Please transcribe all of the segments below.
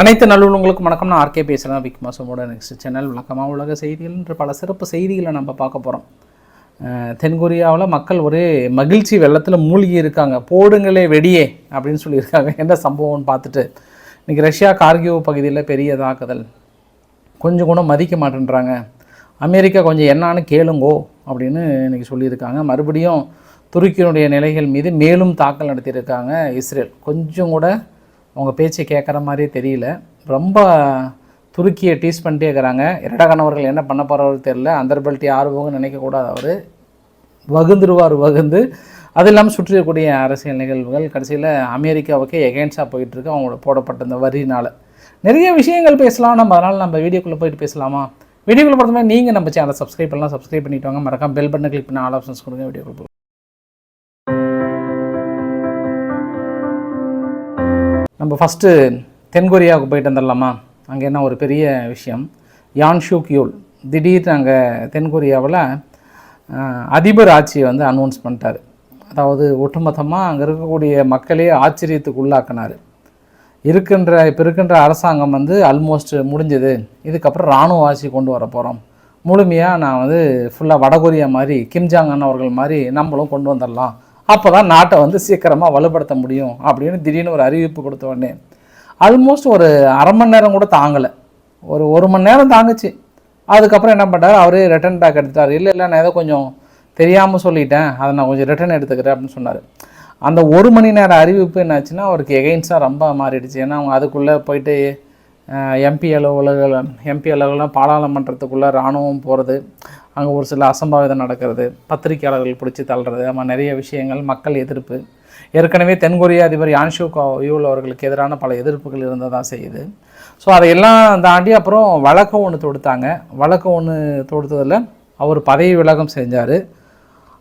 அனைத்து நல்லுள்ளவங்களுக்கும் வணக்கம். நான் ஆர்கே பேசுகிறேன் விக் மாசமோட நெக்ஸ்ட் சேனல் வழக்கமாக உலக செய்திகள் என்ற பல சிறப்பு செய்திகளை நம்ம பார்க்க போகிறோம் தென்கொரியாவில் மக்கள் ஒரே மகிழ்ச்சி வெள்ளத்தில் மூழ்கி இருக்காங்க. போடுங்களே வெடியே அப்படின்னு சொல்லியிருக்காங்க. என்ன சம்பவம்னு பார்த்துட்டு. இன்றைக்கி ரஷ்யா கார்கிவ் பகுதியில் பெரிய தாக்குதல். கொஞ்சம் கூட மதிக்க மாட்டேன்றாங்க. அமெரிக்கா கொஞ்சம் என்னான்னு கேளுங்கோ அப்படின்னு இன்றைக்கி சொல்லியிருக்காங்க. மறுபடியும் துருக்கியினுடைய நிலைகள் மீது மேலும் தாக்கல் நடத்தியிருக்காங்க இஸ்ரேல். கொஞ்சம் கூட அவங்க பேச்சை கேட்குற மாதிரியே தெரியல. ரொம்ப துருக்கியை டீஸ் பண்ணிட்டே இருக்கிறாங்க. இரடா கணவர்கள் என்ன பண்ண போகிறவர் தெரில அந்தர்பல்ட்டி ஆர்வங்க நினைக்கக்கூடாது அவர். வகுந்துருவார் வகுந்து. அது இல்லாமல் சுற்றியக்கூடிய அரசியல் நிகழ்வுகள். கடைசியில் அமெரிக்காவுக்கே எகென்ஸ்டாக போயிட்டுருக்கு. அவங்களோட போடப்பட்ட இந்த வரினால். நிறைய விஷயங்கள் பேசலாம். நம்ம அதனால் நம்ம வீடியோக்குள்ளே போயிட்டு பேசலாமா? வீடியோக்குள்ளே பார்த்தோம்னா நீங்கள் நம்ம சேனலை சப்ஸ்கிரைப் பண்ணலாம். சப்ஸ்கிரைப் பண்ணிவிட்டு வாங்க. மறக்காம பெல் பட்டனை கிளிக் பண்ண ஆல் ஆப்ஷன்ஸ் கொடுங்க. வீடியோக்குள்ளே நம்ம ஃபஸ்ட்டு தென்கொரியாவுக்கு போயிட்டு வந்துடலாமா? அங்கே என்ன ஒரு பெரிய விஷயம்? யான் ஷூக் யூல் திடீர்னு அங்கே தென்கொரியாவில் அதிபர் ஆட்சியை வந்து அனௌன்ஸ் பண்ணிட்டார். அதாவது ஒட்டுமொத்தமாக அங்கே இருக்கக்கூடிய மக்களே ஆச்சரியத்துக்கு உள்ளாக்கினார். இருக்கின்ற இப்போ இருக்கின்ற அரசாங்கம் வந்து ஆல்மோஸ்ட் முடிஞ்சது. இதுக்கப்புறம் இராணுவ ஆட்சி கொண்டு வர போகிறோம் முழுமையாக நான் வந்து ஃபுல்லாக வடகொரியா மாதிரி கிம்ஜாங்கன் அவர்கள் மாதிரி நம்மளும் கொண்டு வந்துடலாம். அப்போ தான் நாட்டை வந்து சீக்கிரமாக வலுப்படுத்த முடியும் அப்படின்னு திடீர்னு ஒரு அறிவிப்பு கொடுத்த உடனே ஆல்மோஸ்ட் ஒரு அரை மணி நேரம் கூட தாங்கலை. ஒரு ஒரு மணி நேரம் தாங்குச்சு. அதுக்கப்புறம் என்ன பண்ணார்? அவரே ரிட்டன் பேக் எடுத்துட்டார். இல்லை இல்லை நான் ஏதோ கொஞ்சம் தெரியாமல் சொல்லிட்டேன். அதை நான் கொஞ்சம் ரிட்டன் எடுத்துக்கிறேன் அப்படின்னு சொன்னார். அந்த ஒரு மணி நேரம் அறிவிப்பு என்னாச்சுன்னா அவருக்கு எகெயின்ஸ்டாக ரொம்ப மாறிடுச்சு. ஏன்னா அவங்க அதுக்குள்ளே போயிட்டு எம்பி அலுவலக எம்பி அலுவலகம் பாராளுமன்றத்துக்குள்ளே இராணுவம் போகிறது அங்கே ஒரு சில அசம்பாவிதம் நடக்கிறது பத்திரிக்கையாளர்கள் பிடிச்சி தள்ளுறது நம்ம நிறைய விஷயங்கள் மக்கள் எதிர்ப்பு. ஏற்கனவே தென்கொரிய அதிபர் யான்ஷோ யூல் அவர்களுக்கு எதிரான பல எதிர்ப்புகள் இருந்ததாக செய்யுது. ஸோ அதையெல்லாம் தாண்டி அப்புறம் வழக்கம் ஒன்று தொடுத்தாங்க. வழக்கம் ஒன்று தொடுத்ததில் அவர் பதவி விலகம் செஞ்சார்.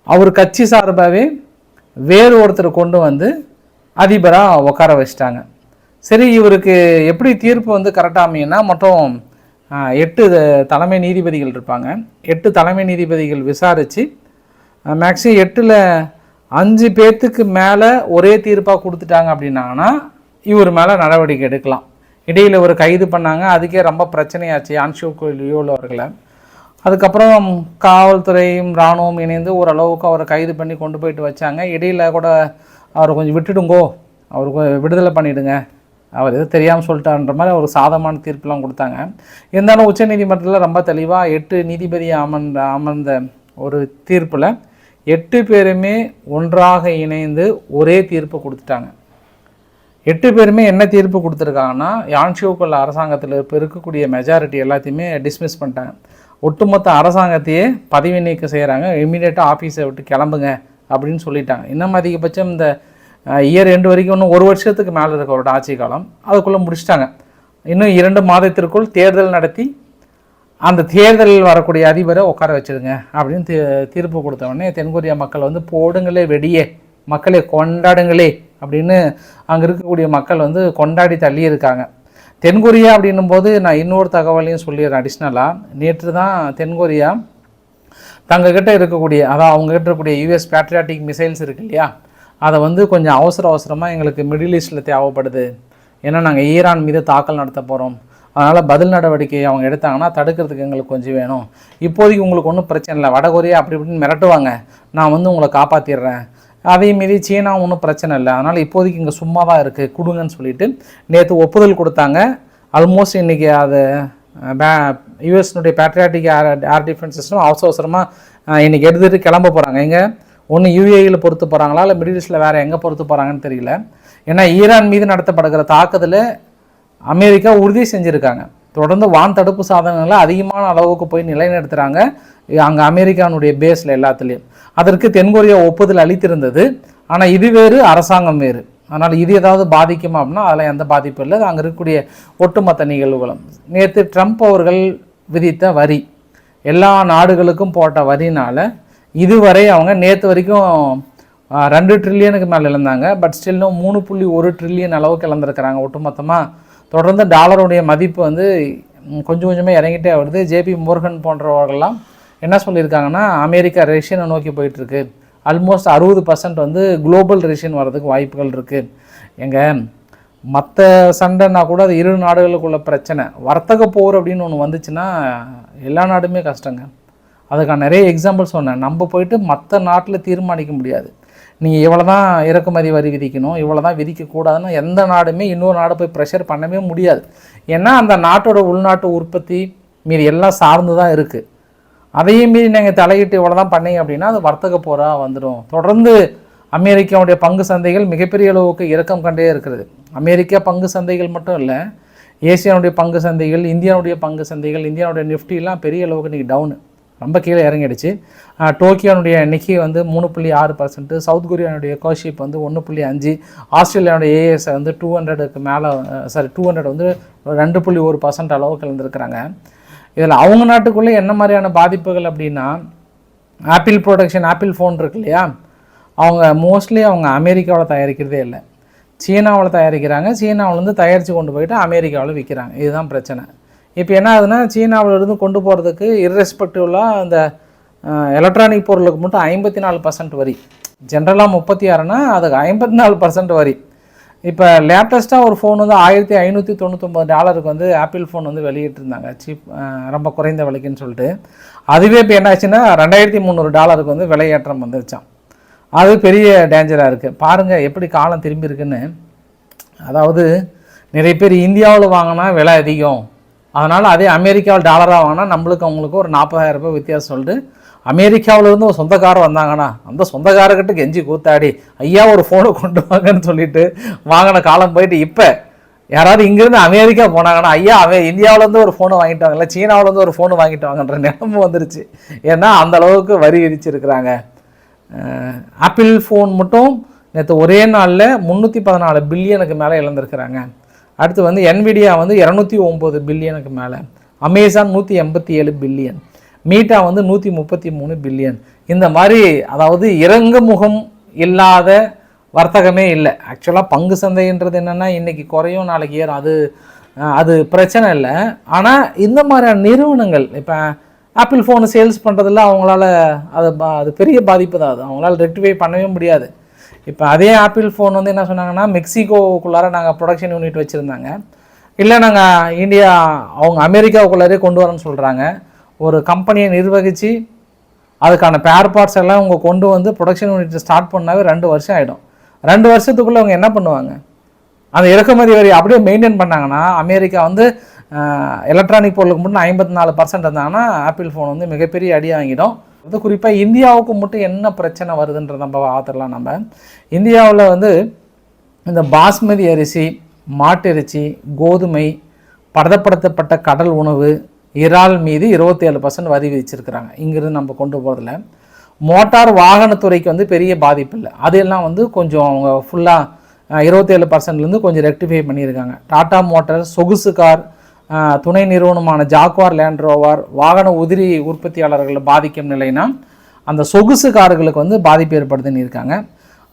அவர் கட்சி சார்பாகவே வேறு ஒருத்தர் கொண்டு வந்து அதிபராக உட்கார வச்சிட்டாங்க. சரி இவருக்கு எப்படி தீர்ப்பு வந்து கரெக்டாக அமையும்னா மொத்தம் எட்டு த- தலைமை நீதிபதிகள் இருப்பாங்க. எட்டு தலைமை நீதிபதிகள் விசாரித்து மேக்ஸிமம் எட்டில் அஞ்சு பேர்த்துக்கு மேலே ஒரே தீர்ப்பாக கொடுத்துட்டாங்க அப்படின்னாங்கன்னா இவர் மேலே நடவடிக்கை எடுக்கலாம். இடையில் ஒரு கைது பண்ணாங்க அதுக்கே ரொம்ப பிரச்சனையாச்சு அன்ஷு யோல் அவர்களை. அதுக்கப்புறம் காவல்துறையும் இராணுவம் இணைந்து ஓரளவுக்கு அவரை கைது பண்ணி கொண்டு போயிட்டு வச்சாங்க. இடையில் கூட அவரை கொஞ்சம் விட்டுடுங்கோ அவருக்கு விடுதலை பண்ணிவிடுங்க அவர் எதுவும் தெரியாமல் சொல்லிட்டான்ற மாதிரி ஒரு சாதமான தீர்ப்புலாம் கொடுத்தாங்க. இருந்தாலும் உச்சநீதிமன்றத்தில் ரொம்ப தெளிவாக எட்டு நீதிபதி அமர்ந்த அமர்ந்த ஒரு தீர்ப்பில் எட்டு பேருமே ஒன்றாக இணைந்து ஒரே தீர்ப்பு கொடுத்துட்டாங்க. எட்டு பேருமே என்ன தீர்ப்பு கொடுத்துருக்காங்கன்னா யான்ஷியோக்குள்ள அரசாங்கத்தில் இப்போ இருக்கக்கூடிய மெஜாரிட்டி எல்லாத்தையுமே டிஸ்மிஸ் பண்ணிட்டாங்க. ஒட்டுமொத்த அரசாங்கத்தையே பதவி நீக்கம் செய்கிறாங்க இமீடியட்டாக ஆஃபீஸை விட்டு கிளம்புங்க அப்படின்னு சொல்லிட்டாங்க. இன்னும் அதிகபட்சம் இந்த இயர் ரெண்டு வரைக்கும் இன்னும் ஒரு வருஷத்துக்கு மேலே இருக்க அவரோட ஆட்சி காலம். அதுக்குள்ளே முடிச்சிட்டாங்க. இன்னும் இரண்டு மாதத்திற்குள் தேர்தல் நடத்தி அந்த தேர்தலில் வரக்கூடிய அதிபரை உட்கார வச்சுருங்க அப்படின்னு தீர்ப்பு கொடுத்தவொடனே தென்கொரியா மக்கள் வந்து போடுங்களே வெடியே மக்களை கொண்டாடுங்களே அப்படின்னு அங்கே இருக்கக்கூடிய மக்கள் வந்து கொண்டாடி தள்ளி இருக்காங்க. தென்கொரியா அப்படின்னும் போது நான் இன்னொரு தகவலையும் சொல்லிடுறேன் அடிஷ்னலாக நேற்று தான் தென்கொரியா தங்கக்கிட்ட இருக்கக்கூடிய அதான் அவங்ககிட்ட இருக்கக்கூடிய யூஎஸ் பேட்ரியாட்டிக் மிசைல்ஸ் இருக்கு இல்லையா? அதை வந்து கொஞ்சம் அவசர அவசரமாக எங்களுக்கு மிடில் ஈஸ்டில் தேவைப்படுது. ஏன்னா நாங்கள் ஈரான் மீது தாக்கல் நடத்த போகிறோம் அதனால் பதில் நடவடிக்கை அவங்க எடுத்தாங்கன்னா தடுக்கிறதுக்கு எங்களுக்கு கொஞ்சம் வேணும். இப்போதைக்கு உங்களுக்கு ஒன்றும் பிரச்சனை இல்லை. வடகொரியா அப்படி இப்படின்னு மிரட்டுவாங்க. நான் வந்து உங்களை காப்பாற்றிடுறேன் அதே மீறி சீனா ஒன்றும் பிரச்சனை இல்லை. அதனால் இப்போதைக்கு இங்கே சும்மா தான் இருக்குது கொடுங்கன்னு சொல்லிட்டு நேற்று ஒப்புதல் கொடுத்தாங்க. ஆல்மோஸ்ட் இன்றைக்கி அது யூஎஸ்னுடைய patriotic air air defence system அவசர அவசரமாக இன்றைக்கி எடுத்துகிட்டு கிளம்ப போகிறாங்க இங்கே ஒன்று யூஏயில் பொறுத்து போகிறாங்களா இல்லை மிடில் ஈஸ்டில் வேறு எங்கே பொறுத்து போகிறாங்கன்னு தெரியல. ஏன்னா ஈரான் மீது நடத்தப்படுகிற தாக்குதலை அமெரிக்கா உறுதி செஞ்சுருக்காங்க. தொடர்ந்து வான் தடுப்பு சாதனங்களை அதிகமான அளவுக்கு போய் நிலைநிறுத்துகிறாங்க அங்கே அமெரிக்கானுடைய பேஸில் எல்லாத்துலேயும். அதற்கு தென்கொரியா ஒப்புதல் அளித்திருந்தது. ஆனால் இது வேறு அரசாங்கம் வேறு. அதனால் இது ஏதாவது பாதிக்குமா அப்படின்னா அதில் எந்த பாதிப்பும் இல்லை. அங்கே இருக்கக்கூடிய ஒட்டுமொத்த நிகழ்வுகளும். நேற்று ட்ரம்ப் அவர்கள் விதித்த வரி எல்லா நாடுகளுக்கும் போட்ட வரினால் இதுவரை அவங்க நேற்று வரைக்கும் ரெண்டு ட்ரில்லியனுக்கு மேலே இழந்தாங்க. பட் ஸ்டில்லும் மூணு புள்ளி ஒரு ட்ரில்லியன் அளவுக்கு இழந்திருக்கிறாங்க ஒட்டுமொத்தமாக தொடர்ந்து டாலருடைய மதிப்பு வந்து கொஞ்சம் கொஞ்சமாக இறங்கிட்டே வருது. ஜேபி மோர்கன் போன்றவர்கள்லாம் என்ன சொல்லியிருக்காங்கன்னா அமெரிக்கா ரஷ்யனை நோக்கி போயிட்டுருக்கு. ஆல்மோஸ்ட் அறுபது பர்சன்ட் வந்து குளோபல் ரேஷன் வர்றதுக்கு வாய்ப்புகள் இருக்குது எங்கள் மற்ற சண்டைனா கூட அது இரு நாடுகளுக்குள்ள பிரச்சனை. வர்த்தக போர் அப்படின்னு ஒன்று வந்துச்சுன்னா எல்லா நாடுமே கஷ்டங்க. அதுக்கான நிறைய எக்ஸாம்பிள் சொன்னேன். நம்ம போயிட்டு மற்ற நாட்டில் தீர்மானிக்க முடியாது. நீங்கள் இவ்வளோ தான் இறக்குமதி வரி விதிக்கணும் இவ்வளோ தான் விதிக்கக்கூடாதுன்னு எந்த நாடுமே இன்னொரு நாடு போய் ப்ரெஷர் பண்ணவே முடியாது. ஏன்னா அந்த நாட்டோட உள்நாட்டு உற்பத்தி மீறி எல்லாம் சார்ந்து தான் இருக்குது அதையும் மீறி நீங்கள் தலையிட்டு இவ்வளோ தான் பண்ணீங்க அப்படின்னா அது வர்த்தக போராக வந்துடும் தொடர்ந்து அமெரிக்காவுடைய பங்கு சந்தைகள் மிகப்பெரிய அளவுக்கு இறக்கம் கண்டே இருக்கிறது. அமெரிக்கா பங்கு சந்தைகள் மட்டும் இல்லை ஏசியாவுடைய பங்கு சந்தைகள் இந்தியாவுடைய பங்கு சந்தைகள் இந்தியாவுடைய நிஃப்டிலாம் பெரிய அளவுக்கு இன்றைக்கி டவுனு ரொம்ப கீழே இறங்கிடுச்சு. டோக்கியோனுடைய நிக்கி வந்து மூணு புள்ளி ஆறு பர்சன்ட்டு சவுத் கொரியானுடைய கோஷிப் வந்து ஒன்று புள்ளி அஞ்சு ஆஸ்திரேலியாவுடைய ஏஎஸ் வந்து டூ ஹண்ட்ரடுக்கு மேலே சாரி டூ ஹண்ட்ரட் வந்து ரெண்டு புள்ளி ஒரு பர்சன்ட் அளவுக்கு இருந்திருக்கிறாங்க இதில் அவங்க நாட்டுக்குள்ளே என்ன மாதிரியான பாதிப்புகள் அப்படின்னா ஆப்பிள் ப்ரொடக்ஷன் ஆப்பிள் ஃபோன் இருக்கு இல்லையா? அவங்க மோஸ்ட்லி அவங்க அமெரிக்காவில் தயாரிக்கிறதே இல்லை. சீனாவில் தயாரிக்கிறாங்க. சீனாவிலேருந்து தயாரித்து கொண்டு போயிட்டு அமெரிக்காவில் விற்கிறாங்க. இதுதான் பிரச்சனை. இப்போ என்ன ஆகுதுன்னா சீனாவிலிருந்து கொண்டு போகிறதுக்கு இர்ரெஸ்பெக்டிவ்லாக அந்த எலக்ட்ரானிக் பொருளுக்கு மட்டும் ஐம்பத்தி நாலு பர்சன்ட் வரி. ஜென்ரலாக முப்பத்தி ஆறுனா அதுக்கு ஐம்பத்தி நாலு பர்சன்ட் வரி. இப்போ லேட்டஸ்ட்டாக ஒரு ஃபோன் வந்து ஆயிரத்தி ஐநூற்றி தொண்ணூத்தொம்பது டாலருக்கு வந்து ஆப்பிள் ஃபோன் வந்து வெளியிட்டிருந்தாங்க. சீப் ரொம்ப குறைந்த விலைக்குன்னு சொல்லிட்டு. அதுவே இப்போ என்ன ஆச்சுன்னா ரெண்டாயிரத்தி முந்நூறு டாலருக்கு வந்து விலையேற்றம் வந்துருச்சான் அது பெரிய டேஞ்சராக இருக்குது பாருங்கள் எப்படி காலம் திரும்பி இருக்குன்னு. அதாவது நிறைய பேர் இந்தியாவில் வாங்கினா விலை அதிகம். அதனால் அதே அமெரிக்காவில் டாலராக வாங்கினா நம்மளுக்கு அவங்களுக்கு ஒரு 40000 ரூபாய் வித்தியாசம் சொல்லிட்டு அமெரிக்காவிலேருந்து ஒரு சொந்தக்காரர் வந்தாங்கன்னா அந்த சொந்தக்காரர்கிட்ட கெஞ்சி கூத்தாடி ஐயா ஒரு ஃபோனை கொண்டு வாங்கன்னு சொல்லிட்டு வாங்கின காலம் போயிட்டு இப்போ யாராவது இங்கேருந்து அமெரிக்கா போனாங்கன்னா ஐயா அவன் இந்தியாவிலேருந்து ஒரு ஃபோனை வாங்கிட்டு வாங்கல சீனாவிலேருந்து ஒரு ஃபோனு வாங்கிட்டு வாங்கன்ற நிலைமை வந்துருச்சு. ஏன்னா அந்த அளவுக்கு வரி விதிச்சிருக்கிறாங்க. ஆப்பிள் ஃபோன் மட்டும் நேற்று ஒரே நாளில் முந்நூற்றி பதினாலு பில்லியனுக்கு மேலே இழந்திருக்கிறாங்க. அடுத்து வந்து என்விடியா வந்து இரநூத்தி ஒம்பது பில்லியனுக்கு மேலே. அமேசான் நூற்றி எண்பத்தி ஏழு பில்லியன் மீட்டா வந்து நூற்றி முப்பத்தி மூணு பில்லியன் இந்த மாதிரி அதாவது இறங்கு முகம் இல்லாத வர்த்தகமே இல்லை. ஆக்சுவலாக பங்கு சந்தைன்றது என்னென்னா இன்றைக்கி குறையும் நாளைக்கு ஏறும். அது அது பிரச்சனை இல்லை. ஆனால் இந்த மாதிரியான நிறுவனங்கள் இப்போ ஆப்பிள் ஃபோனு சேல்ஸ் பண்ணுறதுல அவங்களால அது பா- அது பெரிய பாதிப்பு தான். அது அவங்களால ரெக்டிஃபை பண்ணவே முடியாது. இப்போ அதே ஆப்பிள் ஃபோன் வந்து என்ன சொன்னாங்கன்னா மெக்சிகோக்குள்ளார நாங்கள் ப்ரொடக்ஷன் யூனிட் வச்சுருந்தாங்க. இல்லை நாங்கள் இந்தியா அவங்க அமெரிக்காவுக்குள்ளாரே கொண்டு வரேன்னு சொல்கிறாங்க ஒரு கம்பெனியை நிர்வகித்து அதுக்கான பேர் பார்ட்ஸ் எல்லாம் அவங்க கொண்டு வந்து ப்ரொடக்ஷன் யூனிட் ஸ்டார்ட் பண்ணாவே ரெண்டு வருஷம் ஆகிடும் ரெண்டு வருஷத்துக்குள்ளே அவங்க என்ன பண்ணுவாங்க? அந்த இறக்குமதி வரி அப்படியே மெயின்டைன் பண்ணாங்கன்னா அமெரிக்கா வந்து எலக்ட்ரானிக் பொருளுக்கு மட்டும் ஐம்பத்தி நாலு பர்சன்ட் இருந்தாங்கன்னா ஆப்பிள் ஃபோன் வந்து மிகப்பெரிய அடி வாங்கிடும். அது குறிப்பாக இந்தியாவுக்கு மட்டும் என்ன பிரச்சனை வருதுன்றத நம்ம பார்த்துடலாம் நம்ம. இந்தியாவில் வந்து இந்த பாஸ்மதி அரிசி மாட்டரிசி கோதுமை பதப்படுத்தப்பட்ட கடல் உணவு இறால் மீது இருபத்தி ஏழு பர்சன்ட் வரி விதிச்சிருக்கிறாங்க. இங்கிருந்து நம்ம கொண்டு போகிறதுல மோட்டார் வாகனத்துறைக்கு வந்து பெரிய பாதிப்பு இல்லை. அதெல்லாம் வந்து கொஞ்சம் அவங்க ஃபுல்லாக இருபத்தேழு பர்சன்ட்லேருந்து கொஞ்சம் ரெக்டிஃபை பண்ணியிருக்காங்க. டாட்டா மோட்டார் சொகுசு கார் துணை நிறுவனமான ஜாக்வார் லேண்ட் ரோவர் வாகன உதிரி உற்பத்தியாளர்களை பாதிக்கும் நிலைனா அந்த சொகுசு கார்களுக்கு வந்து பாதிப்பு ஏற்படுதுன்னு இருக்காங்க.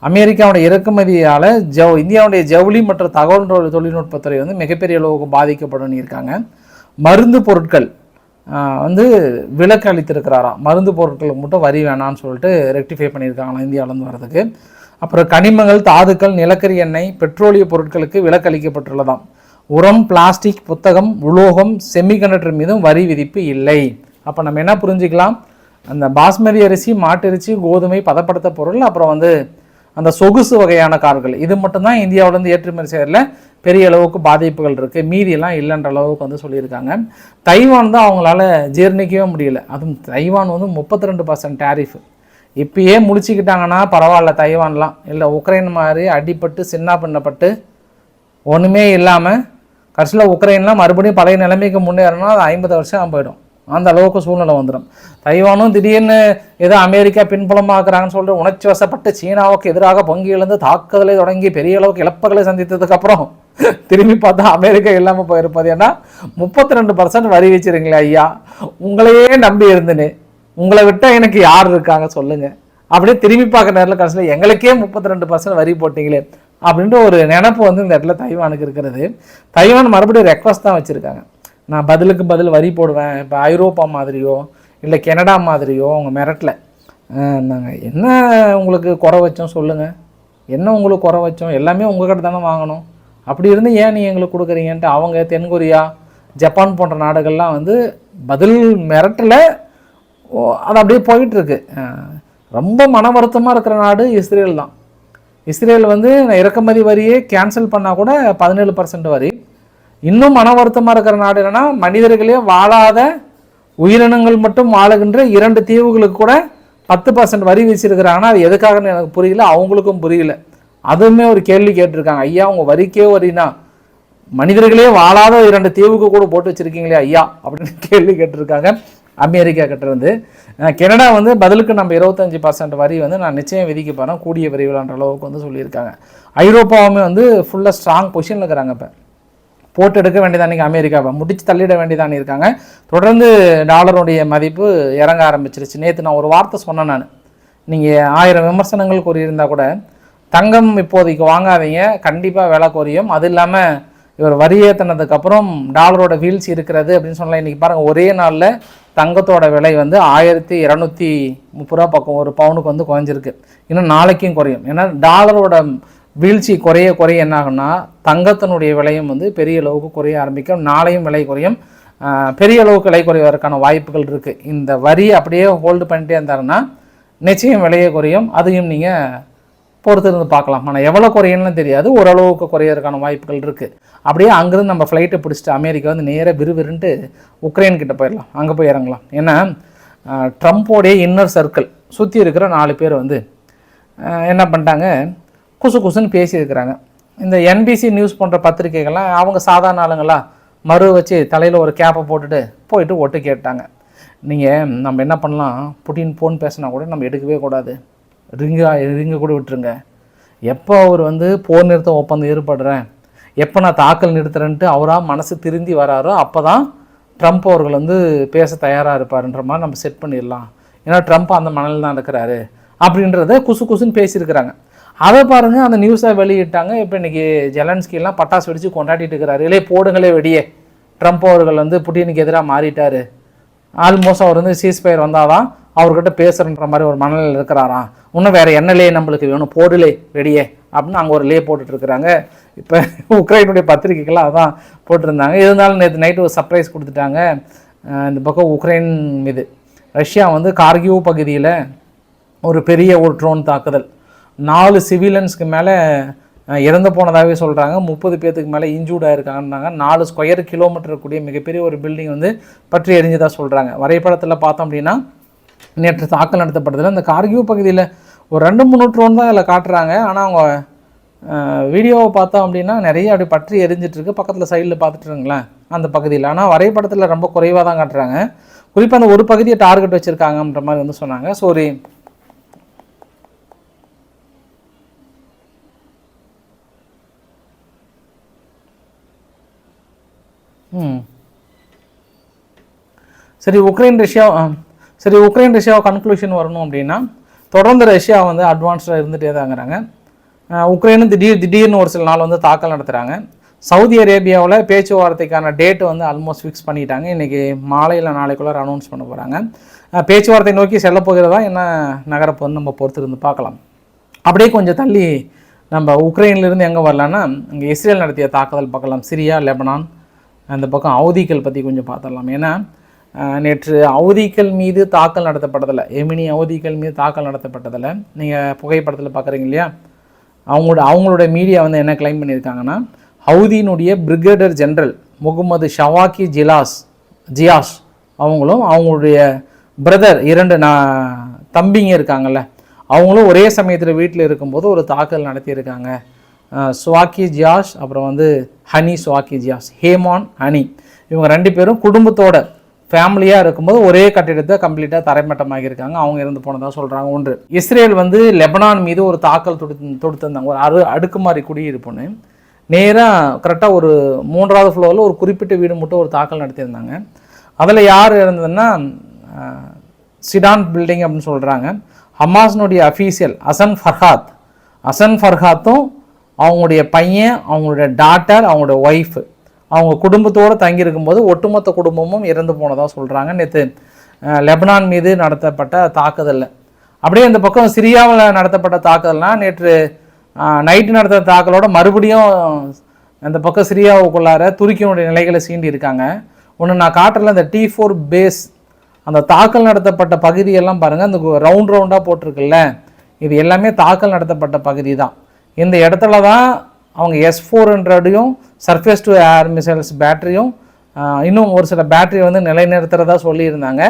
அமெரிக்காவுடைய இறக்குமதியால் ஜவு இந்தியாவுடைய ஜவுளி மற்றும் தகவல் தொழில்நுட்பத்துறை வந்து மிகப்பெரிய அளவுக்கு பாதிக்கப்படும் இருக்காங்க. மருந்து பொருட்கள் வந்து விலக்கு அளித்திருக்கிறாராம் மருந்து பொருட்களுக்கு மட்டும் வரி வேணாம்னு சொல்லிட்டு ரெக்டிஃபை பண்ணியிருக்காங்களாம் இந்தியாவிலேருந்து வர்றதுக்கு. அப்புறம் கனிமங்கள் தாதுக்கள் நிலக்கரி எண்ணெய் பெட்ரோலிய பொருட்களுக்கு விலக்கு அளிக்கப்பட்டுள்ளதாம். உரம் பிளாஸ்டிக் புத்தகம் உலோகம் செமிகண்டக்டர் மீதும் வரி விதிப்பு இல்லை. அப்போ நம்ம என்ன புரிஞ்சுக்கலாம்? அந்த பாஸ்மதி அரிசி மாட்டரிசி கோதுமை பதப்படுத்த பொருள் அப்புறம் வந்து அந்த சொகுசு வகையான கார்கள். இது மட்டும்தான் இந்தியாவிலேருந்து ஏற்றுமதி செய்கிறதுல பெரிய அளவுக்கு பாதிப்புகள் இருக்குது மீதியெல்லாம் இல்லைன்ற அளவுக்கு வந்து சொல்லியிருக்காங்க. தைவான் தான் அவங்களால ஜீர்ணிக்கவே முடியல. அதுவும் தைவான் வந்து முப்பத்தி ரெண்டு பர்சன்ட் டேரிஃப் இப்பயே முடிச்சுக்கிட்டாங்கன்னா பரவாயில்ல தைவான்லாம். இல்லை உக்ரைன் மாதிரி அடிபட்டு சின்ன பண்ணப்பட்டு ஒன்றுமே இல்லாமல் கடைசியில் உக்ரைன்லாம் மறுபடியும் பழைய நிலைமைக்கு முன்னேறணும் அது ஐம்பது வருஷம் போயிடும். அந்த அளவுக்கு சூழ்நிலை வந்துடும். தைவானும் திடீர்னு ஏதோ அமெரிக்கா பின்புலமாக்குறாங்கன்னு சொல்லிட்டு உணர்ச்சி வசப்பட்டு சீனாவுக்கு எதிராக பங்கி எழுந்து தாக்குதலை தொடங்கி பெரிய அளவுக்கு இழப்புகளை சந்தித்ததுக்கப்புறம் திரும்பி பார்த்தா அமெரிக்கா இல்லாமல் போயிருப்பது ஏன்னா முப்பத்தி ரெண்டு பர்சன்ட் வரி வச்சிருங்களே ஐயா. உங்களையே நம்பி இருந்துன்னு உங்களை விட்டால் எனக்கு யார் இருக்காங்க சொல்லுங்கள் அப்படியே திரும்பி பார்க்குற நேரத்தில் கடைசியில் எங்களுக்கே முப்பத்தி ரெண்டு பர்சன்ட் வரி போட்டிங்களே. அப்படின்ற ஒரு நினப்பு வந்து இந்த இடத்துல தைவானுக்கு இருக்கிறது. தைவான் மறுபடியும் ரெக்வஸ்ட் தான் வச்சுருக்காங்க. நான் பதிலுக்கு பதில் வரி போடுவேன். இப்போ ஐரோப்பா மாதிரியோ இல்லை கெனடா மாதிரியோ அவங்க மிரட்டல. நாங்கள் என்ன உங்களுக்கு குறை வச்சோம் சொல்லுங்கள் என்ன உங்களுக்கு குறை வச்சோம்? எல்லாமே உங்ககிட்ட தானே வாங்கணும். அப்படி இருந்து ஏன் நீ எங்களுக்கு கொடுக்குறீங்கன்ட்டு அவங்க தென்கொரியா ஜப்பான் போன்ற நாடுகள்லாம் வந்து பதில் மிரட்டல. ஓ, அது அப்படியே போயிட்டுருக்கு ரொம்ப மன வருத்தமாக இருக்கிற நாடு இஸ்ரேல் தான். இஸ்ரேல் வந்து இறக்குமதி வரியே கேன்சல் பண்ணால் கூட பதினேழு பர்சன்ட் வரி. இன்னும் மன வருத்தமாக இருக்கிற நாடு என்னன்னா மனிதர்களே வாழாத உயிரினங்கள் மட்டும் வாழுகின்ற இரண்டு தீவுகளுக்கு கூட பத்து பர்சன்ட் வரி வீசியிருக்கிறாங்கன்னா அது எதுக்காகன்னு எனக்கு புரியல அவங்களுக்கும் புரியல. அதுவுமே ஒரு கேள்வி கேட்டிருக்காங்க. ஐயா உங்கள் வரிக்கே வரினா மனிதர்களே வாழாத இரண்டு தீவுக்கு கூட போட்டு வச்சுருக்கீங்களே ஐயா அப்படின்னு கேள்வி கேட்டிருக்காங்க. அமெரிக்கா கிட்ட இருந்து கனடா வந்து பதிலுக்கு நம்ம இருபத்தஞ்சி பர்சன்ட் வரி வந்து நான் நிச்சயம் விதிக்க போகிறேன் கூடிய விரைவிலான்ற அளவுக்கு வந்து சொல்லியிருக்காங்க. ஐரோப்பாவுமே வந்து ஃபுல்லாக ஸ்ட்ராங் பொசிஷனில் இருக்கிறாங்க இப்போ. போட்டு எடுக்க வேண்டியதானே அமெரிக்காவை. முடிச்சு தள்ளிட வேண்டியதானே இருக்காங்க. தொடர்ந்து டாலருடைய மதிப்பு இறங்க ஆரம்பிச்சிருச்சு. நேற்று நான் ஒரு வார்த்தை சொன்னேன் நான். நீங்கள் ஆயிரம் விமர்சனங்கள் கூறியிருந்தா கூட தங்கம் இப்போதைக்கு வாங்காதீங்க. கண்டிப்பாக விலை குறையும். அது இல்லாமல் இவர் வரி ஏற்றினதுக்கப்புறம் டாலரோட வீழ்ச்சி இருக்கிறது அப்படின்னு சொன்னால் இன்றைக்கி பாருங்கள் ஒரே நாளில் தங்கத்தோட விலை வந்து ஆயிரத்தி இரநூத்தி முப்பது ரூபா பக்கம் ஒரு பவுனுக்கு வந்து குறைஞ்சிருக்கு. இன்னும் நாளைக்கும் குறையும். ஏன்னா டாலரோட வீழ்ச்சி குறைய குறைய என்ன ஆகும்னா தங்கத்தினுடைய விலையும் வந்து பெரிய அளவுக்கு குறைய ஆரம்பிக்கும். நாளையும் விலை குறையும். பெரிய அளவுக்கு விலை குறைவதற்கான வாய்ப்புகள் இருக்குது இந்த வரி அப்படியே ஹோல்டு பண்ணிட்டே இருந்தாருன்னா நிச்சயம் விலையை குறையும். அதையும் நீங்கள் பொறுத்திருந்து பார்க்கலாம். ஆனால் எவ்வளோ குறையணும்னு தெரியாது. ஓரளவுக்கு குறையிறதுக்கான வாய்ப்புகள் இருக்குது அப்படியே அங்கேருந்து நம்ம ஃப்ளைட்டை பிடிச்சிட்டு அமெரிக்கா வந்து நேராக விறுவிறுன்ட்டு உக்ரைன் கிட்ட போயிடலாம். அங்கே போய் இறங்கலாம். ஏன்னா ட்ரம்ப்போடைய இன்னர் சர்க்கிள் சுற்றி இருக்கிற நாலு பேர் வந்து என்ன பண்ணிட்டாங்க? குசு குசுன்னு பேசியிருக்கிறாங்க. இந்த என்பிசி நியூஸ் போன்ற பத்திரிகைகள்லாம் அவங்க சாதாரண ஆளுங்களா? மறு வச்சு தலையில் ஒரு கேப்பை போட்டுட்டு போயிட்டு ஒட்டு கேட்டாங்க. நீங்கள் நம்ம என்ன பண்ணலாம்? புட்டின் ஃபோன் பேசினா கூட நம்ம எடுக்கவே கூடாது. ரிங்கா ரிங்கை கூட விட்டுருங்க. எப்போ அவர் வந்து போர் நிறுத்த ஒப்பந்தம் ஏற்படுறேன்? எப்போ நான் தாக்கல் நிறுத்துறேன்ட்டு அவராக மனசு திருந்தி வராரோ அப்போ தான் ட்ரம்ப் அவர்கள் வந்து பேச தயாராக இருப்பாருன்ற மாதிரி நம்ம செட் பண்ணிடலாம். ஏன்னா ட்ரம்ப் அந்த மணலில் தான் இருக்கிறாரு. அப்படின்றத குசு குசுன்னு பேசியிருக்கிறாங்க. அதை பாருங்க அந்த நியூஸை வெளியிட்டாங்க. இப்போ இன்றைக்கி ஜெலன்ஸ்கிலாம் பட்டாசு வெடித்து கொண்டாடிட்டு இருக்கிறாரு. இல்லையே போடுங்களே வெடியே. ட்ரம்ப் அவர்கள் வந்து புட்டினுக்கு எதிராக மாறிட்டார். ஆல்மோஸ்ட் அவர் வந்து சீஸ்பயர் வந்தாதான் அவர்கிட்ட பேசுகிறன்ற மாதிரி ஒரு மனநிலையில் இருக்கிறாராம் இன்னும் வேறு என்ன லே நம்மளுக்கு வேணும் போடுலே வெடியே அப்படின்னு அங்கே ஒரு லே போட்டுட்ருக்குறாங்க இப்போ உக்ரைனுடைய பத்திரிகைகள்லாம் அதான் போட்டிருந்தாங்க. இருந்தாலும் நேற்று நைட்டு ஒரு சர்ப்ரைஸ் கொடுத்துட்டாங்க. இந்த பக்கம் உக்ரைன் மீது. ரஷ்யா வந்து கார்கிவ் பகுதியில் ஒரு பெரிய ஒரு ட்ரோன் தாக்குதல். நாலு சிவிலியன்ஸ்க்கு மேலே இறந்து போனதாகவே சொல்கிறாங்க முப்பது பேர்த்துக்கு மேலே இன்ஜூர்ட் ஆயிருக்காங்கன்னாங்க. நாலு ஸ்கொயர் கிலோமீட்டர் கூடிய மிகப்பெரிய ஒரு பில்டிங் வந்து பற்றி எரிஞ்சதாக சொல்கிறாங்க வரைபடத்தில் பார்த்தோம் அப்படின்னா நேற்று தாக்கல் நடத்தப்பட்டதில் இந்த கார்கிவ் பகுதியில் ஒரு ரெண்டு மூணு ட்ரோன் தான் அதில் காட்டுறாங்க. ஆனால் அவங்க வீடியோவை பார்த்தோம் அப்படின்னா நிறைய அப்படி பற்றி எரிஞ்சிட்ருக்கு பக்கத்தில் சைடில் பார்த்துட்டுருங்களேன் அந்த பகுதியில். ஆனால் வரைபடத்தில் ரொம்ப குறைவாக தான் காட்டுறாங்க. குறிப்பாக அந்த ஒரு பகுதியை டார்கெட் வச்சுருக்காங்கன்ற மாதிரி வந்து சொன்னாங்க. ஸோ ஒரு ம். சரி உக்ரைன் ரஷ்யா ஆ, சரி உக்ரைன் ரஷ்யா கன்க்ளூஷன் வரணும் அப்படின்னா தொடர்ந்து ரஷ்யா வந்து அட்வான்ஸ்டாக இருந்துகிட்டே தாங்கிறாங்க ஆ, உக்ரைனும் திடீர் திடீர்னு ஒரு சில நாள் வந்து தாக்கல் நடத்துகிறாங்க சவுதி அரேபியாவில் பேச்சுவார்த்தைக்கான டேட்டு வந்து ஆல்மோஸ்ட் ஃபிக்ஸ் பண்ணிட்டாங்க. இன்றைக்கி மாலையில் நாளைக்குள்ளே அனௌன்ஸ் பண்ண போகிறாங்க பேச்சுவார்த்தை நோக்கி செல்ல போகிறதா என்ன நகரப்போன்னு நம்ம பொறுத்து இருந்து பார்க்கலாம். அப்படியே கொஞ்சம் தள்ளி நம்ம உக்ரைன்லேருந்து எங்கே வரலான்னா இங்கே இஸ்ரேல் நடத்திய தாக்குதல் பார்க்கலாம் சிரியா லெபனான் அந்த பக்கம் அவதிகள் பற்றி கொஞ்சம் பார்த்துடலாம். ஏன்னா நேற்று அவதிகள் மீது தாக்கல் நடத்தப்பட்டதில்லை. எமினி அவதிகள் மீது தாக்கல் நடத்தப்பட்டதில்லை. நீங்கள் புகைப்படத்தில் பார்க்குறீங்க இல்லையா? அவங்களோட அவங்களோட மீடியா வந்து என்ன கிளைம் பண்ணியிருக்காங்கன்னா ஹவுதியினுடைய பிரிகேடர் ஜெனரல் முகமது ஷவாக்கி ஜிலாஸ் ஜியாஸ் அவங்களும் அவங்களுடைய பிரதர் இரண்டு நான் தம்பிங்க இருக்காங்கல்ல அவங்களும் ஒரே சமயத்தில் வீட்டில் இருக்கும்போது ஒரு தாக்கல் நடத்தியிருக்காங்க. சுவாக்கி ஜியாஷ் அப்புறம் வந்து ஹனி சுவாக்கி ஜியாஸ் ஹேமான் ஹனி. இவங்க ரெண்டு பேரும் குடும்பத்தோட ஃபேமிலியாக இருக்கும்போது ஒரே கட்டிடத்தை கம்ப்ளீட்டாக தரைமட்டமாகி இருக்காங்க அவங்க இறந்து போனதாக சொல்கிறாங்க ஒன்று இஸ்ரேல் வந்து லெபனான் மீது ஒரு தாக்கல் தொடுத்து தொடுத்திருந்தாங்க. ஒரு அரு அடுக்குமாறி குடியிருப்புன்னு. நேராக கரெக்டாக ஒரு மூன்றாவது ஃப்ளோரில் ஒரு குறிப்பிட்ட வீடு மட்டும் ஒரு தாக்கல் நடத்தியிருந்தாங்க. அதில் யார் இருந்ததுன்னா சிடான் பில்டிங் அப்படின்னு சொல்கிறாங்க ஹமாஸ்னுடைய அஃபீஷியல் அசன் ஃபர்ஹாத். அசன் ஃபர்ஹாத்தும் அவங்களுடைய பையன் அவங்களுடைய டாட்டர் அவங்களுடைய ஒய்ஃப் அவங்க குடும்பத்தோடு தங்கியிருக்கும்போது ஒட்டுமொத்த குடும்பமும் இறந்து போனதாக சொல்கிறாங்க நேற்று லெபனான் மீது நடத்தப்பட்ட தாக்குதலில். அப்படியே இந்த பக்கம் சிரியாவில் நடத்தப்பட்ட தாக்குதல்னால் நேற்று நைட்டு நடத்த தாக்கலோட மறுபடியும் அந்த பக்கம் சிரியாவுக்குள்ளார துருக்கியினுடைய நிலைகளை சீண்டி இருக்காங்க. ஒன்று நான் காட்டுறல அந்த டி ஃபோர் பேஸ் அந்த தாக்கல் நடத்தப்பட்ட பகுதியெல்லாம் பாருங்கள் அந்த ரவுண்ட் ரவுண்டாக போட்டிருக்குல்ல. இது எல்லாமே தாக்கல் நடத்தப்பட்ட பகுதி தான் இந்த இடத்துல தான் அவங்க எஸ் ஃபோர் ஹண்ட்ரடையும் சர்ஃபேஸ் டு ஏர் மிசைல்ஸ் பேட்டரியும் இன்னும் ஒரு சில பேட்டரி வந்து நிலைநிறுத்துறதா சொல்லியிருந்தாங்க.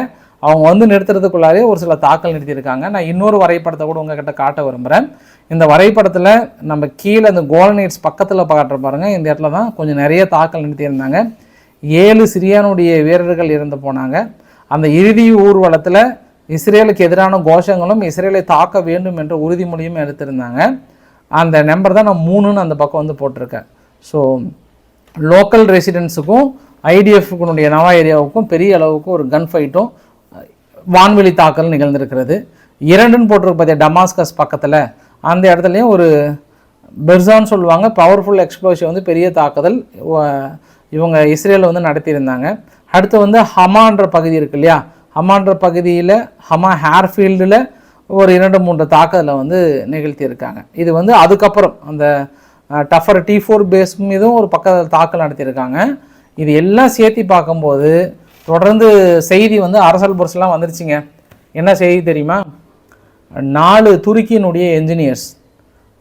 அவங்க வந்து நிறுத்துறதுக்குள்ளாரே ஒரு சில தாக்கல் நிறுத்தியிருக்காங்க. நான் இன்னொரு வரைபடத்தை கூட உங்ககிட்ட காட்ட விரும்புகிறேன் இந்த வரைபடத்தில் நம்ம கீழே அந்த கோலனைட்ஸ் பக்கத்தில் காட்டுற பாருங்கள் இந்த இடத்துல தான் கொஞ்சம் நிறைய தாக்கல் நிறுத்தியிருந்தாங்க. ஏழு சிரியானுடைய வீரர்கள் இறந்து போனாங்க. அந்த இறுதி ஊர்வலத்தில் இஸ்ரேலுக்கு எதிரான கோஷங்களும் இஸ்ரேலை தாக்க வேண்டும் என்ற உறுதிமொழியும் எடுத்திருந்தாங்க. அந்த நம்பர் தான் நான் மூணுன்னு அந்த பக்கம் வந்து போட்டிருக்கேன். ஸோ லோக்கல் ரெசிடென்ஸுக்கும் ஐடிஎஃப்னுடைய நவா ஏரியாவுக்கும் பெரிய அளவுக்கு ஒரு கன் ஃபைட்டும் வான்வெளி தாக்கல் நிகழ்ந்திருக்கிறது. இரண்டுன்னு போட்டிருக்கு பார்த்தியா டமாஸ்கஸ் பக்கத்தில். அந்த இடத்துலையும் ஒரு பெர்சான்னு சொல்லுவாங்க பவர்ஃபுல் எக்ஸ்ப்ளோஷன் வந்து பெரிய தாக்குதல் இவங்க இஸ்ரேலில் வந்து நடத்தியிருந்தாங்க. அடுத்து வந்து ஹமான்ற பகுதி இருக்கு இல்லையா? ஹமான்ற பகுதியில் ஹமா ஹேர்ஃபீல்டில் ஒரு இரண்டு மூன்று தாக்குதலை வந்து நிகழ்த்தியிருக்காங்க. இது வந்து அதுக்கப்புறம் அந்த டஃபர் டி ஃபோர் பேஸ் மீதும் ஒரு பக்கத்தில் தாக்கல் நடத்தியிருக்காங்க. இது எல்லாம் சேர்த்து பார்க்கும்போது தொடர்ந்து செய்தி வந்து அரசல் புரசெல்லாம் வந்துருச்சுங்க. என்ன செய்தி தெரியுமா? நாலு துருக்கியினுடைய என்ஜினியர்ஸ்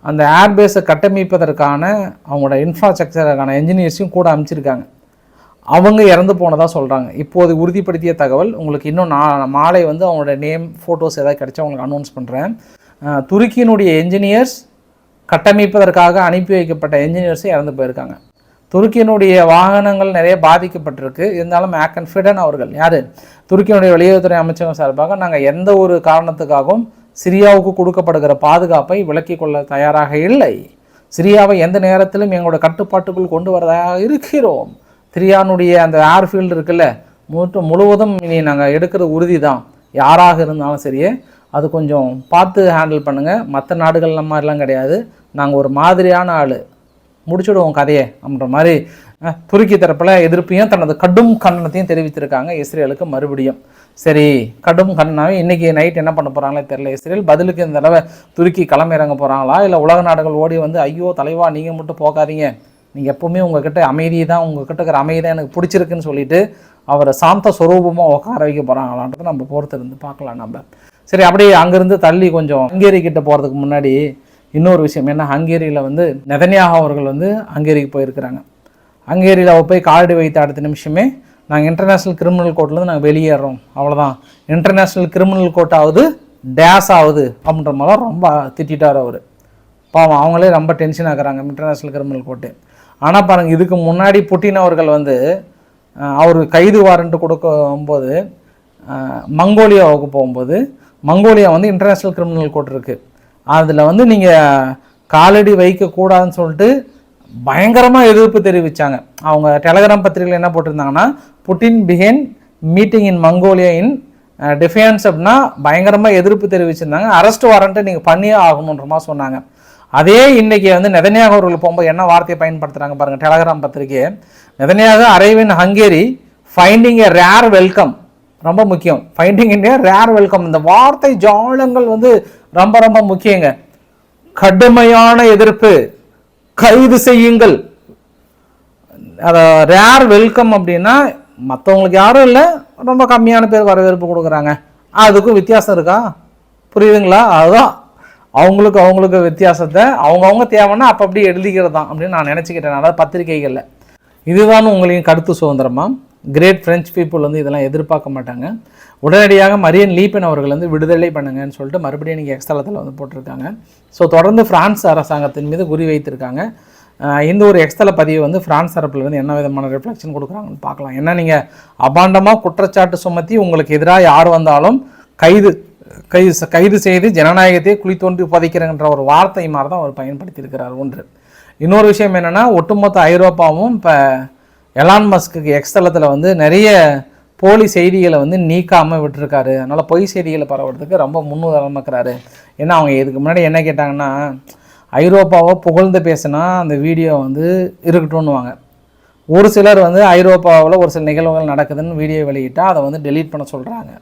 அந்த ஏர்பேஸை கட்டமைப்பதற்கான அவங்களோட இன்ஃப்ராஸ்ட்ரக்சருக்கான என்ஜினியர்ஸையும் கூட அமைச்சிருக்காங்க. அவங்க இறந்து போனதாக சொல்கிறாங்க இப்போது உறுதிப்படுத்திய தகவல் உங்களுக்கு இன்னும் நான் மாலை வந்து அவங்களோட நேம் ஃபோட்டோஸ் ஏதாவது கிடைச்சா உங்களுக்கு அனௌன்ஸ் பண்ணுறேன் துருக்கியினுடைய என்ஜினியர்ஸ் கட்டமைப்பதற்காக அனுப்பி வைக்கப்பட்ட என்ஜினியர்ஸும் இறந்து போயிருக்காங்க. துருக்கியினுடைய வாகனங்கள் நிறைய பாதிக்கப்பட்டிருக்கு. இருந்தாலும் மேக்கன் ஃபிடன் அவர்கள் யார்? துருக்கியினுடைய வெளியுறவுத்துறை அமைச்சகம் சார்பாக நாங்கள் எந்த ஒரு காரணத்துக்காகவும் சிரியாவுக்கு கொடுக்கப்படுகிற பாதுகாப்பை விலக்கிக் கொள்ள தயாராக இல்லை. சிரியாவை எந்த நேரத்திலும் எங்களோட கட்டுப்பாட்டுக்குள் கொண்டு வரதாக இருக்கிறோம். த்ரியானுடைய அந்த ஏர்ஃபீல்டு இருக்குல்ல முற்று முழுவதும் இனி நாங்கள் எடுக்கிறது உறுதி தான் யாராக இருந்தாலும் சரி அது கொஞ்சம் பார்த்து ஹேண்டில் பண்ணுங்கள் மற்ற நாடுகள் மாதிரிலாம் கிடையாது. நாங்கள் ஒரு மாதிரியான ஆள். முடிச்சுடுவோம் கதையை அப்படின்ற மாதிரி. துருக்கி தரப்பில் எதிர்ப்பையும் தனது கடும் கண்டனத்தையும் தெரிவித்திருக்காங்க இஸ்ரேலுக்கு மறுபடியும். சரி கடும் கண்டனாவே இன்றைக்கி நைட் என்ன பண்ண போகிறாங்களே தெரில இஸ்ரேல் பதிலுக்கு இந்த தடவை துருக்கி களமிறங்க போகிறாங்களா இல்லை உலக நாடுகள் ஓடி வந்து ஐயோ தலைவா நீங்கள் மட்டும் போகாதீங்க. நீங்கள் எப்போவுமே உங்ககிட்ட அமைதி தான் உங்ககிட்ட இருக்கிற அமைதி தான் எனக்கு பிடிச்சிருக்குன்னு சொல்லிட்டு அவரை சாந்த சொரூபமாக உட்கார வைக்க போகிறாங்களான்றது நம்ம போகிறது இருந்து பார்க்கலாம் நம்ம. சரி அப்படியே அங்கேருந்து தள்ளி கொஞ்சம் ஹங்கேரி கிட்ட போகிறதுக்கு முன்னாடி இன்னொரு விஷயம். என்ன ஹங்கேரியில் வந்து நெதனியாக அவர்கள் வந்து ஹங்கேரிக்கு போயிருக்கிறாங்க. ஹங்கேரியில் அவள் போய் காலடி வைத்த அடுத்த நிமிஷமே நாங்கள் இன்டர்நேஷ்னல் கிரிமினல் கோர்ட்லேருந்து நாங்கள் வெளியேறோம். அவ்வளோதான் இன்டர்நேஷ்னல் கிரிமினல் கோர்ட் ஆகுது டேஸ் ஆகுது அப்படின்ற மாதிரிலாம் ரொம்ப திட்டார் அவர். பாவம் அவங்களே ரொம்ப டென்ஷன் ஆகிறாங்க இன்டர்நேஷ்னல் கிரிமினல் கோர்ட்டு ஆனால் பாருங்கள் இதுக்கு முன்னாடி புட்டின் அவர்கள் வந்து அவர் கைது வாரண்ட் கொடுக்கும்போது மங்கோலியாவுக்கு போகும்போது மங்கோலியா வந்து இன்டர்நேஷ்னல் கிரிமினல் கோர்ட் இருக்குது அதில் வந்து நீங்கள் காலடி வைக்கக்கூடாதுன்னு சொல்லிட்டு பயங்கரமாக எதிர்ப்பு தெரிவித்தாங்க அவங்க டெலகிராம் பத்திரிகையில் என்ன போட்டிருந்தாங்கன்னா Putin பிஹேன் meeting in Mongolia in defence அப்படின்னா பயங்கரமாக எதிர்ப்பு தெரிவிச்சிருந்தாங்க. அரெஸ்ட் வாரண்ட்டை நீங்கள் பண்ணியே ஆகணுன்ற மாதிரி சொன்னாங்க. அதே இன்னைக்கு வந்து நெதன்யாக அவர்கள் போகும்போது என்ன வார்த்தையை பயன்படுத்துகிறாங்க பாருங்கள் டெலகிராம் பத்திரிகையை. Netanyahu arriving Hungary finding a rare welcome ரொம்ப முக்கியம். ஃபைண்டிங் இன் ரேர் வெல்கம் இந்த வார்த்தை ஜாலங்கள் வந்து ரொம்ப ரொம்ப முக்கியங்க. கடுமையான எதிர்ப்பு. கைது செய்யுங்கள். அதை ரேர் வெல்கம் அப்படின்னா மற்றவங்களுக்கு யாரும் இல்லை ரொம்ப கம்மியான பேர் வரவேற்பு கொடுக்குறாங்க. அதுக்கும் வித்தியாசம் இருக்கா? புரியுதுங்களா? அதுதான் அவங்களுக்கு அவங்களுக்கு வித்தியாசத்தை அவங்கவுங்க தேவைன்னா அப்போ அப்படி எழுதிக்கிறது தான் அப்படின்னு நான் நினச்சிக்கிட்டேன். அதாவது பத்திரிகைகளில். இதுதான் உங்களின் கருத்து சுதந்திரமா? கிரேட் ஃப்ரெஞ்ச் பீப்புள் வந்து இதெல்லாம் எதிர்பார்க்க மாட்டாங்க. உடனடியாக மரியன் லீப்பன் அவர்கள் வந்து விடுதலை பண்ணுங்கன்னு சொல்லிட்டு மறுபடியும் நீங்கள் எக்ஸ்தலத்தில் வந்து போட்டிருக்காங்க. ஸோ தொடர்ந்து ஃப்ரான்ஸ் அரசாங்கத்தின் மீது குறி வைத்திருக்காங்க. இந்த ஒரு எக்ஸ்தல பதிவு வந்து ஃப்ரான்ஸ் தரப்பில் வந்து என்ன விதமான ரிஃப்ளெக்ஷன் கொடுக்குறாங்கன்னு பார்க்கலாம். ஏன்னா நீங்கள் அபாண்டமாக குற்றச்சாட்டு சுமத்தி உங்களுக்கு எதிராக யார் வந்தாலும் கைது கைது கைது செய்து ஜனநாயகத்தை குழி தோன்றி புதைக்கிறங்கிற ஒரு வார்த்தை மாதிரி தான் அவர் பயன்படுத்தியிருக்கிறார் ஒன்று. இன்னொரு விஷயம் என்னென்னா ஒட்டுமொத்த ஐரோப்பாவும் இப்போ எலான் மஸ்க்கு எக்ஸ்தலத்தில் வந்து நிறைய போலி செய்திகளை வந்து நீக்காமல் விட்டுருக்காரு. அதனால் பொய் செய்திகளை பரவுறதுக்கு ரொம்ப முன்னுதாரணமாக்குறாரு ஏன்னா அவங்க இதுக்கு முன்னாடி என்ன கேட்டாங்கன்னா ஐரோப்பாவை புகழ்ந்து பேசினா அந்த வீடியோ வந்து இருக்கட்டும்னுவாங்க. ஒரு சிலர் வந்து ஐரோப்பாவில் ஒரு சில நிகழ்வுகள் நடக்குதுன்னு வீடியோ வெளியிட்டால் அதை வந்து டெலீட் பண்ண சொல்கிறாங்க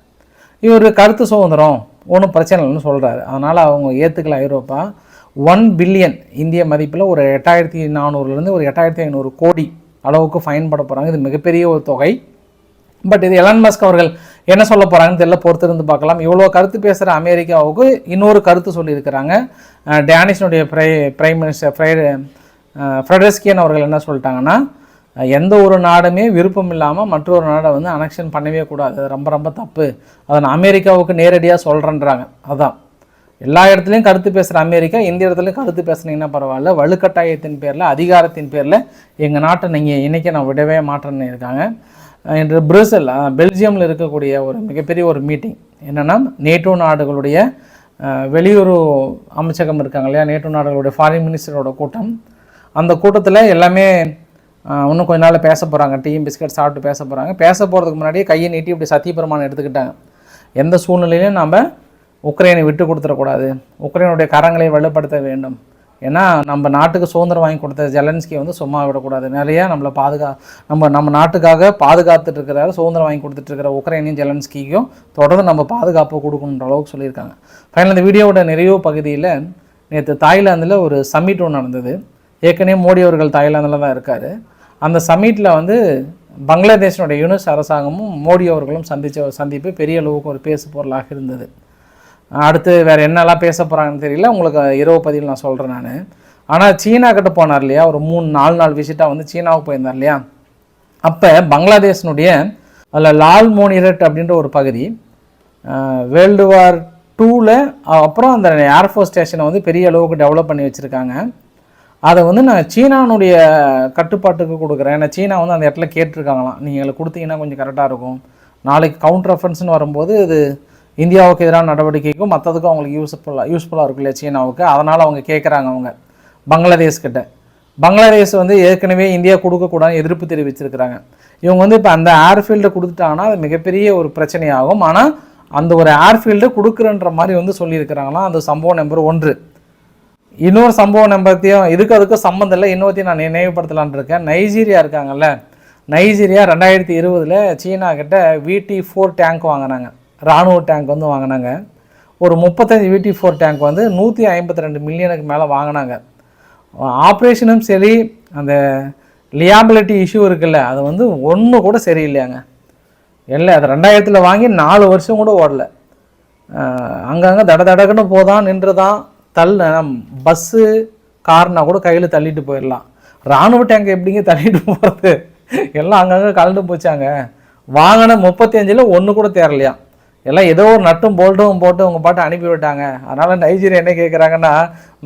இவர் கருத்து சுதந்திரம் ஒன்றும் பிரச்சனை இல்லைன்னு சொல்கிறாரு அதனால் அவங்க ஏற்றுக்கல ஐரோப்பா. ஒன் பில்லியன் இந்திய மதிப்பில் ஒரு எட்டாயிரத்தி நானூறுலேருந்து ஒரு எட்டாயிரத்தி ஐநூறு கோடி அளவுக்கு ஃபைன் பட போகிறாங்க இது மிகப்பெரிய ஒரு தொகை. பட் இது எலன் மஸ்க் அவர்கள் என்ன சொல்ல போகிறாங்கன்னு தெரியல. பொறுத்திருந்து பார்க்கலாம். இவ்வளோ கருத்து பேசுகிற அமெரிக்காவுக்கு இன்னொரு கருத்து சொல்லியிருக்கிறாங்க. டேனிஷனுடைய பிரை பிரைம் மினிஸ்டர் ஃப்ரை ஃப்ரெடஸ்கியன் அவர்கள் என்ன சொல்லிட்டாங்கன்னா எந்த ஒரு நாடுமே விருப்பம் இல்லாமல் மற்றொரு நாடை வந்து அனெக்ஷன் பண்ணவே கூடாது. அது ரொம்ப ரொம்ப தப்பு. அதை நான் அமெரிக்காவுக்கு நேரடியாக சொல்கிறேன்றாங்க அதான். எல்லா இடத்துலையும் கருத்து பேசுகிற அமெரிக்கா இந்த இடத்துலையும் கருத்து பேசுனீங்கன்னா பரவாயில்ல. வலுக்கட்டாயத்தின் பேரில் அதிகாரத்தின் பேரில் எங்கள் நாட்டை நீங்கள் இன்றைக்கி நான் விடவே மாட்டேன்னு இருக்காங்க. இன்று பிரேசில் பெல்ஜியமில் இருக்கக்கூடிய ஒரு மிகப்பெரிய ஒரு மீட்டிங் என்னென்னா நேட்டோ நாடுகளுடைய வெளியுறவு அமைச்சகம் இருக்காங்க இல்லையா? நேட்டோ நாடுகளுடைய ஃபாரின் மினிஸ்டரோட கூட்டம். அந்த கூட்டத்தில் எல்லாமே இன்னும் கொஞ்ச நாள் பேச போகிறாங்க டீயும் பிஸ்கட் சாப்பிட்டு பேச போகிறாங்க பேச போகிறதுக்கு முன்னாடியே கையை நீட்டி இப்படி சத்தியபிரமாணம் எடுத்துக்கிட்டாங்க. எந்த சூழ்நிலையிலையும் நாம் உக்ரைனை விட்டு கொடுத்துடக்கூடாது. உக்ரைனுடைய கரங்களை வலுப்படுத்த வேண்டும். ஏன்னா நம்ம நாட்டுக்கு சுதந்திரம் வாங்கி கொடுத்த ஜெலன்ஸ்கி வந்து சும்மா விடக்கூடாது. நிறையா நம்மளை பாதுகா நம்ம நம்ம நாட்டுக்காக பாதுகாத்துட்டு இருக்கிற சுதந்திரம் வாங்கி கொடுத்துட்டு இருக்கிற உக்ரைனையும் ஜெலன்ஸ்கிக்கும் தொடர்ந்து நம்ம பாதுகாப்பு கொடுக்கணுன்ற அளவுக்கு சொல்லியிருக்காங்க. ஃபைனல் இந்த வீடியோவோட நிறைவு பகுதியில் நேற்று தாய்லாந்தில் ஒரு சம்மிட் ஒன்று நடந்தது. ஏற்கனவே மோடி அவர்கள் தாய்லாந்தில் தான் இருக்கார். அந்த சமீட்டில் வந்து பங்களாதேஷனுடைய யூனிஸ் அரசாங்கமும் மோடி அவர்களும் சந்தித்த சந்திப்பு பெரிய அளவுக்கு ஒரு பேசு பொருளாக இருந்தது. அடுத்து வேறு என்னெல்லாம் பேச போகிறாங்கன்னு தெரியல. உங்களுக்கு இரவு பதிவில் நான் சொல்கிறேன் நான். ஆனால் சீனா கிட்ட போனார் இல்லையா? ஒரு மூணு நாலு நாள் விசிட்டாக வந்து சீனாவுக்கு போயிருந்தார் இல்லையா? அப்போ பங்களாதேஷனுடைய அதில் லால் மோனிரட் அப்படின்ற ஒரு பகுதி வேர்ல்டு வார் டூவில் அப்புறம் அந்த ஏர்ஃபோர்ஸ் ஸ்டேஷனை வந்து பெரிய அளவுக்கு டெவலப் பண்ணி வச்சுருக்காங்க. அதை வந்து நான் சீனானுடைய கட்டுப்பாட்டுக்கு கொடுக்குறேன். ஏன்னா சீனா வந்து அந்த இடத்துல கேட்டிருக்காங்களாம். நீங்கள் எங்களுக்கு கொடுத்தீங்கன்னா கொஞ்சம் கரெக்டாக இருக்கும். நாளைக்கு கவுண்டர் ரெஃபரன்ஸ்னு வரும்போது இது இந்தியாவுக்கு எதிரான நடவடிக்கைக்கும் மற்றதுக்கும் அவங்களுக்கு யூஸ்ஃபுல்லாக யூஸ்ஃபுல்லாக இருக்கும் இல்லையா சீனாவுக்கு. அதனால் அவங்க கேட்குறாங்க அவங்க. பங்களாதேஷ் கிட்ட. பங்களாதேஷ் வந்து ஏற்கனவே இந்தியா கொடுக்கக்கூடாதுன்னு எதிர்ப்பு தெரிவிச்சிருக்கிறாங்க. இவங்க வந்து இப்போ அந்த ஏர்ஃபீல்டை கொடுத்துட்டாங்கன்னா அது மிகப்பெரிய ஒரு பிரச்சனையாகும். ஆனால் அந்த ஒரு ஏர்ஃபீல்டை கொடுக்குறன்ற மாதிரி வந்து சொல்லியிருக்கிறாங்களாம். அந்த சம்பவம் நம்பர் ஒன்று. இன்னொரு சம்பவம் நம்பத்தையும் இதுக்கு அதுக்கும் சம்மந்தம் இல்லை. இன்னொருத்தையும் நான் நினைவுபடுத்தலான்னு இருக்கேன். நைஜீரியா இருக்காங்கல்ல? நைஜீரியா ரெண்டாயிரத்தி இருபதில் சீனா கிட்ட விடி ஃபோர் டேங்க் வாங்கினாங்க. ராணுவ டேங்க் வந்து வாங்கினாங்க. ஒரு முப்பத்தஞ்சு விடி ஃபோர் டேங்க் வந்து நூற்றி ஐம்பத்தி ரெண்டு மில்லியனுக்கு மேலே வாங்கினாங்க. ஆப்ரேஷனும் சரி அந்த லியாபிலிட்டி இஷ்யூ இருக்குல்ல அது வந்து ஒன்று கூட சரியில்லையாங்க. இல்லை அது ரெண்டாயிரத்தில் வாங்கி நாலு வருஷம் கூட ஓடலை. அங்கங்கே தட தடக்குன்னு போதான் நின்றுதான். தள்ள பஸ்ஸு கார்னா கூட கையில் தள்ளிட்டு போயிடலாம். ராணுவ டேங்க் எப்படிங்க தள்ளிட்டு போகிறது எல்லாம் அங்கங்கே கலந்து போச்சாங்க. வாங்கின முப்பத்தஞ்சில் ஒன்று கூட தேரலையாம் எல்லாம் ஏதோ ஒரு நட்டும் போல்ட்டும் போட்டு உங்கள் பாட்டு அனுப்பி விட்டாங்க. அதனால் நைஜீரியா என்ன கேட்குறாங்கன்னா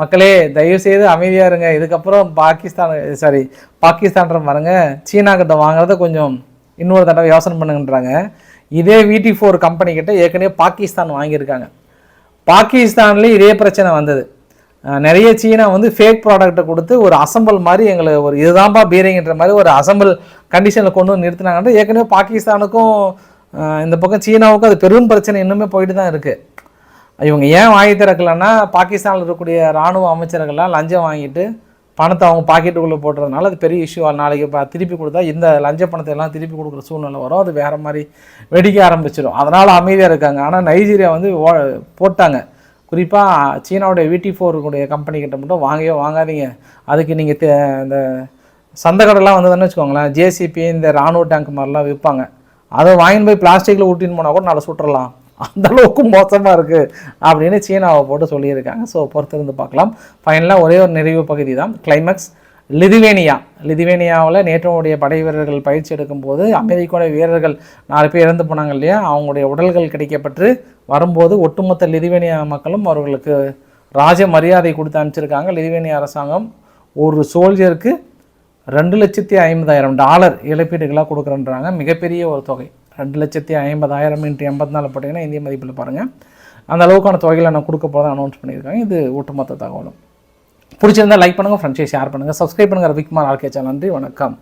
மக்களே தயவு செய்து அமைதியாக இருங்க. இதுக்கப்புறம் பாகிஸ்தான் சாரி பாகிஸ்தான்ற பாருங்க சீனா கிட்ட வாங்குறத கொஞ்சம் இன்னொரு தடவை யோசனை பண்ணுங்கன்றாங்க. இதே விடி ஃபோர் கம்பெனி கிட்ட ஏற்கனவே பாகிஸ்தான் வாங்கியிருக்காங்க. பாகிஸ்தான்லேயும் இதே பிரச்சனை வந்தது. நிறைய சீனா வந்து ஃபேக் ப்ராடக்ட்டை கொடுத்து ஒரு அசம்பிள் மாதிரி எங்களை ஒரு இதுதான்ப்பா பீரிங்கிற மாதிரி ஒரு அசம்பிள் கண்டிஷனில் கொண்டு வந்து நிறுத்தினாங்கன்ட்டு ஏற்கனவே பாகிஸ்தானுக்கும் இந்த பக்கம் சீனாவுக்கும் அது பெரும் பிரச்சனை இன்னுமே போயிட்டு தான் இருக்குது இவங்க ஏன் வாங்கி திறக்கலைன்னா பாகிஸ்தானில் இருக்கக்கூடிய இராணுவ அமைச்சர்கள்லாம் லஞ்சம் வாங்கிட்டு பணத்தை அவங்க பாக்கெட்டுக்குள்ளே போட்டுறதுனால அது பெரிய இஷ்யூ நாளைக்கு இப்போ திருப்பி கொடுத்தா இந்த லஞ்ச பணத்தை எல்லாம் திருப்பி கொடுக்குற சூழ்நிலை வரும். அது வேறு மாதிரி வெடிக்க ஆரம்பிச்சிடும் அதனால் அமைதியாக இருக்காங்க. ஆனால் நைஜீரியா வந்து ஓ- போட்டாங்க. குறிப்பாக சீனாவுடைய விடி ஃபோருக்குடைய கம்பெனி கிட்ட மட்டும் வாங்கவே வாங்காதீங்க. அதுக்கு நீங்கள் தே இந்த சந்தைக்கடெல்லாம் வந்ததுன்னு வச்சுக்கோங்களேன். ஜேசிபி இந்த ராணுவ டேங்க் மாதிரிலாம் விற்பாங்க அதை வாங்கின்னு போய் பிளாஸ்டிக்கில் ஊட்டின்னு போனால் கூட நல்லா சுட்டுறலாம். அந்த அளவுக்கு மோசமாக இருக்குது அப்படின்னு சீனாவை போட்டு சொல்லியிருக்காங்க. ஸோ பொறுத்திருந்து பார்க்கலாம். ஃபைனலாக ஒரே ஒரு நிறைவு பகுதி தான் கிளைமேக்ஸ் லிதுவேனியா லிதுவேனியாவில் நேட்டோவுடைய படை வீரர்கள் பயிற்சி எடுக்கும்போது அமெரிக்காவுடைய வீரர்கள் நாலு பேர் இறந்து போனாங்க இல்லையா? அவங்களுடைய உடல்கள் கிடைக்கப்பட்டு வரும்போது ஒட்டுமொத்த லிதுவேனியா மக்களும் அவர்களுக்கு ராஜ மரியாதை கொடுத்து அனுப்பிச்சிருக்காங்க. லிதுவேனியா அரசாங்கம் ஒரு சோல்ஜருக்கு ரெண்டு லட்சத்தி ஐம்பதாயிரம் டாலர் இழப்பீடுகளாக கொடுக்குறேன்றாங்க. மிகப்பெரிய ஒரு தொகை. ரெண்டு லட்சத்தி ஐம்பதாயிரம் இன்ட்டு எண்பத்தி நாலு போட்டிங்கன்னா இந்திய மதிப்பில் பாருங்கள் அந்த அளவுக்கான தொகைகளை நான் கொடுக்க போகிறதா அனௌன்ஸ் பண்ணியிருக்காங்க. இது ஒட்டுமொத்த தகவலும். பிடிச்சிருந்தால் லைக் பண்ணுங்கள் ஃப்ரெண்ட்ஸை ஷேர் பண்ணுங்கள் சப்ஸ்கிரைப் பண்ணுங்கள் விக்மார் ஆர்கே சேனல் நன்றி வணக்கம்.